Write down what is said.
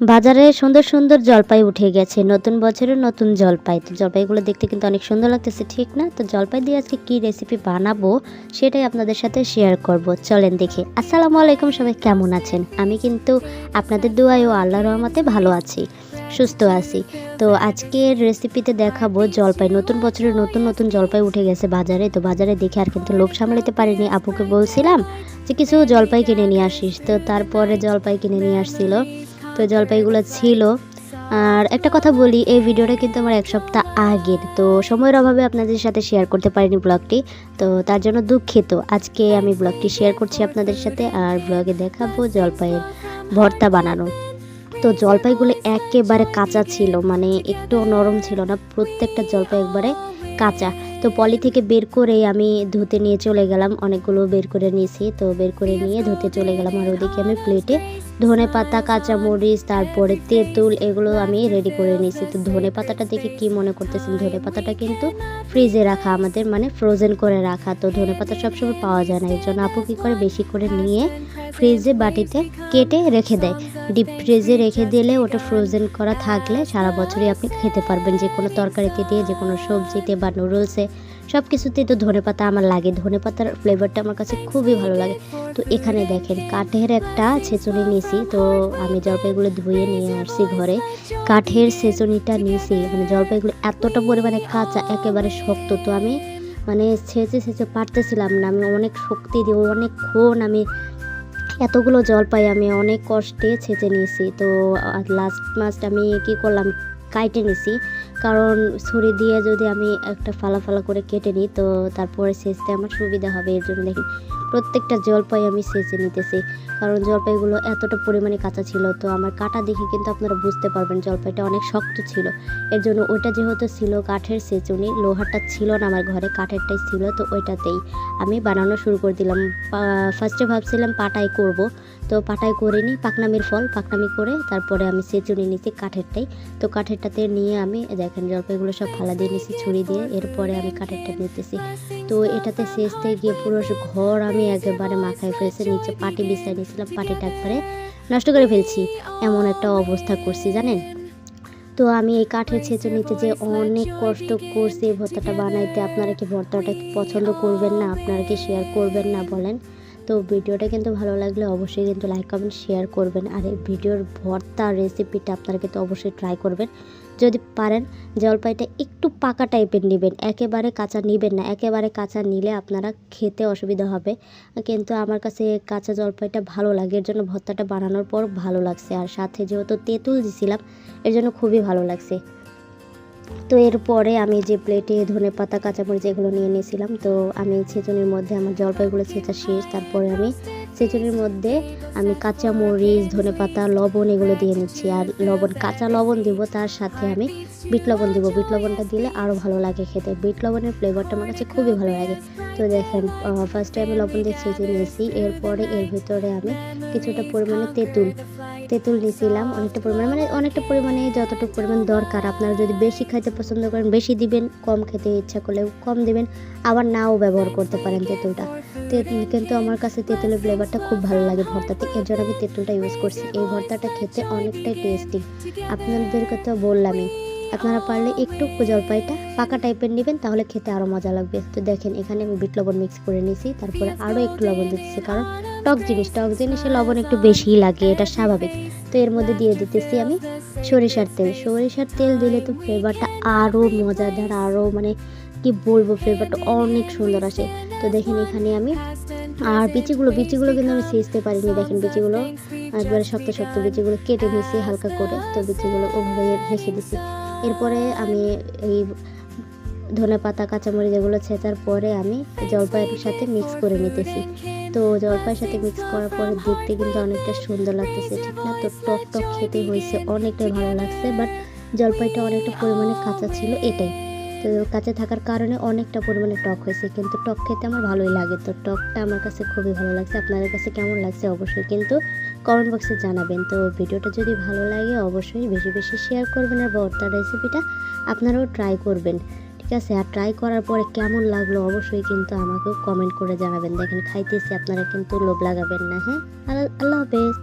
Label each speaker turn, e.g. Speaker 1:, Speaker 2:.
Speaker 1: বাজারে সুন্দর সুন্দর জলপাই উঠে গেছে। নতুন বছরের নতুন জলপাই। তো জলপাইগুলো দেখতে কিন্তু অনেক সুন্দর লাগতেছে, ঠিক না? তো জলপাই দিয়ে আজকে কী রেসিপি বানাবো সেটাই আপনাদের সাথে শেয়ার করব। চলেন দেখে। আসসালামু আলাইকুম, সবাই কেমন আছেন? আমি কিন্তু আপনাদের দোয়ায় ও আল্লাহ রহমতে ভালো আছি, সুস্থ আছি। তো আজকের রেসিপিতে দেখাবো জলপাই। নতুন বছরের নতুন নতুন জলপাই উঠে গেছে বাজারে। তো বাজারে দেখে আর কিন্তু লোভ সামলাতে পারিনি। আপুকে বলছিলাম যে কিছু জলপাই কিনে নিয়ে আসিস। তো তারপরে জলপাই কিনে নিয়ে আসছিল। তো জলপাইগুলো ছিল। আর একটা কথা বলি, এই ভিডিওটা কিন্তু আমার এক সপ্তাহ আগের। তো সময়ের অভাবে আপনাদের সাথে শেয়ার করতে পারিনি ব্লগটি। তো তার জন্য দুঃখিত। আজকে আমি ব্লগটি শেয়ার করছি আপনাদের সাথে আর ব্লগে দেখাবো জলপাইয়ের ভর্তা বানানো। তো জলপাইগুলো একেবারে কাঁচা ছিল মানে একটু নরম ছিল না, প্রত্যেকটা জলপাই একবারে কাঁচা। তো পলি থেকে বের করে আমি ধুতে নিয়ে চলে গেলাম, অনেকগুলো বের করে নিয়েছি। তো বের করে নিয়ে ধুতে চলে গেলাম আর ওদিকে আমি প্লেটে ধনে পাতা, কাঁচামরিচ, তারপরে তেঁতুল, এগুলো আমি রেডি করে নিয়েছি। তো ধনে পাতাটা দেখে কি মনে করতেছেন? ধনে পাতাটা কিন্তু ফ্রিজে রাখা, আমাদের মানে ফ্রোজেন করে রাখা। তো ধনে পাতা সবসময় পাওয়া যায় না। এর জন্য আপু কী করে? বেশি করে নিয়ে ফ্রিজে বাটিতে কেটে রেখে দেয়। ডিপ ফ্রিজে রেখে দিলে ওটা ফ্রোজেন করা থাকলে সারা বছরই আপনি খেতে পারবেন। যে কোনো তরকারিতে দিয়ে যে কোনো সবজিতে বা নুডলসে সব কিছুতেই তো ধনে পাতা আমার লাগে। ধনে পাতার ফ্লেভারটা আমার কাছে খুবই ভালো লাগে। তো এখানে দেখেন, কাঠের একটা ছেঁচুনি নিয়েছি। তো আমি জলপাইগুলো ধুয়ে নিয়ে আসছি ঘরে। কাঠের ছেঁচুনিটা নিয়েছি। মানে জলপাইগুলো এতটা পরিমাণে কাঁচা, একেবারে শক্ত। তো আমি মানে ছেঁচে ছেঁচে পারতেছিলাম না। আমি অনেক শক্তি দিয়ে অনেকক্ষণ আমি এতগুলো জলপাই আমি অনেক কষ্টে ছেঁচে নিয়েছি। তো লাস্ট মাস্ট আমি কি করলাম, কাইটে নিছি। কারণ ছুরি দিয়ে যদি আমি একটা ফালা ফালা করে কেটে নিই, তো তারপরে সেচতে আমার সুবিধা হবে। এর জন্য দেখি প্রত্যেকটা জলপাই আমি সেচে নিতেছি। কারণ জলপাইগুলো এতটা পরিমাণে কাঁচা ছিল, তো আমার কাটা দেখে কিন্তু আপনারা বুঝতে পারবেন জলপাইটা অনেক শক্ত ছিল। এর জন্য ওইটা যেহেতু ছিল কাঠের সেচুনি লোহারটা ছিল না আমার ঘরে, কাঠেরটাই ছিল, তো ওইটাতেই আমি বানানো শুরু করে দিলাম। ফার্স্টে ভাবছিলাম পাটাই করব, তো পাটাই করিনি পাকনামির ফল, পাকনামি করে তারপরে আমি সেচুনি নিয়েছি কাঠেরটাই। তো কাঠেরটাতে নিয়ে আমি দেখেন জলপাইগুলো সব ফালা দিয়ে নিয়েছি ছুরি দিয়ে, এরপরে আমি কাঠেরটা নিতেছি। তো এটাতে সেচতে গিয়ে পুরো ঘর আমি একেবারে মাখায় ফেলছি, নিচে পাটি বিছাই নিয়েছিলাম, পাটিটা একবারে নষ্ট করে ফেলছি। এমন একটা অবস্থা করছি, জানেন? তো আমি এই কাঠের ছেঁচুনিতে যে অনেক কষ্ট করছি এই ভর্তাটা বানাইতে, আপনারা কি ভর্তাটা পছন্দ করবেন না? আপনারা কি শেয়ার করবেন না, বলেন? তো ভিডিওটা কিন্তু ভালো লাগলে অবশ্যই কিন্তু লাইক কমেন্ট শেয়ার করবেন। আর এই ভিডিওর ভর্তা রেসিপিটা আপনারা কিন্তু অবশ্যই ট্রাই করবেন। যদি পারেন, জলপাইটা একটু পাকা টাইপের নেবেন। একেবারে কাঁচা নেবেন না। একেবারে কাঁচা নিলে আপনারা খেতে অসুবিধা হবে। কিন্তু আমার কাছে কাঁচা জলপাইটা ভালো লাগে। এর জন্য ভর্তাটা বানানোর পর ভালো লাগছে। আর সাথে যেহেতু তেঁতুল দিছিলাম, এর জন্য খুবই ভালো লাগছে। তো এরপরে আমি যে প্লেটে ধনে পাতা, কাঁচামরিচ এগুলো নিয়ে নিয়েছিলাম, তো আমি ছেঁচুনির মধ্যে আমার জলপাইগুলো ছেঁচা শেষ তারপরে আমি ছেঁচুনির মধ্যে আমি কাঁচা মরিচ ধনে পাতা, লবণ এগুলো দিয়ে নিচ্ছি, আর লবণ, কাঁচা লবণ দিব, তার সাথে আমি বিট লবণ দিব। বিট লবণটা দিলে আরও ভালো লাগে খেতে। বিট লবণের ফ্লেভারটা আমার কাছে খুবই ভালো লাগে। তো দেখেন ফার্স্টে আমি লবণ দিয়ে ছেঁচে নিয়েছি, এরপরে এর ভিতরে আমি কিছুটা পরিমাণে তেঁতুল তেঁতুল নিয়েছিলাম, অনেকটা পরিমাণে মানে অনেকটা পরিমাণে যতটুকু পরিমাণ দরকার। আপনারা যদি বেশি খাইতে পছন্দ করেন, বেশি দিবেন, কম খেতে ইচ্ছা করলে কম দিবেন, আবার নাও ব্যবহার করতে পারেন তেঁতুলটা। তেঁতুল কিন্তু আমার কাছে তেঁতুলের ফ্লেভারটা খুব ভালো লাগে ভর্তাতে, এর জন্য আমি তেঁতুলটা ইউজ করছি। এই ভর্তাটা খেতে অনেকটাই টেস্টি আপনাদের কথা বললামই আপনারা পারলে একটু জলপাইটা পাকা টাইপের নেবেন, তাহলে খেতে আরও মজা লাগবে। তো দেখেন, এখানে আমি বিট লবণ মিক্স করে নিয়েছি, তারপরে আরও একটু লবণ দিতেছি, কারণ টক জিনিস, টক জিনিসে লবণ একটু বেশিই লাগে, এটা স্বাভাবিক। তো এর মধ্যে দিয়ে দিতেছি আমি সরিষার তেল। সরিষার তেল দিলে তো ফ্লেভারটা আরও মজাদার আরও মানে কি বলব ফ্লেভারটা অনেক সুন্দর আসে। তো দেখেন, এখানে আমি আর বিচিগুলো বিচিগুলো কিন্তু আমি সিজতে পারিনি। দেখেন, বিচিগুলো একবারে শক্ত শক্ত বিচিগুলো কেটে নিয়েছি হালকা করে। তো বিচিগুলো ওভাবে রেখে দিছি। এরপরে আমি এই ধনে পাতা, কাঁচামরিচ এগুলো ছেঁচার পরে আমি জলপাইয়ের সাথে মিক্স করে নিতেছি। তো জলপাইয়ের সাথে মিক্স করার পরে দেখতে কিন্তু অনেকটা সুন্দর লাগতেছে, ঠিক না? তো টক টক খেতে হয়েছে, অনেকটাই ভালো লাগছে বাট জলপাইটা অনেকটা পরিমাণে কাঁচা ছিল এটাই। তো কাঁচা থাকার কারণে অনেকটা পরিমাণে টক হয়েছে, কিন্তু টক খেতে আমার ভালোই লাগে। তো টকটা আমার কাছে খুবই ভালো লাগছে, আপনাদের কাছে কেমন লাগছে অবশ্যই কিন্তু কমেন্ট বক্সে জানাবেন। তো ভিডিওটা যদি ভালো লাগে অবশ্যই বেশি বেশি শেয়ার করবেন আর ভর্তার রেসিপিটা আপনারাও ট্রাই করবেন। ঠিক আছে? আর ট্রাই করার পরে কেমন লাগল অবশ্যই কিন্তু আমাকেও কমেন্ট করে জানাবেন। দেখেন খাইতেছি, আপনারা কিন্তু লোভ লাগাবেন না হ্যাঁ? আল্লাহ হাফেজ।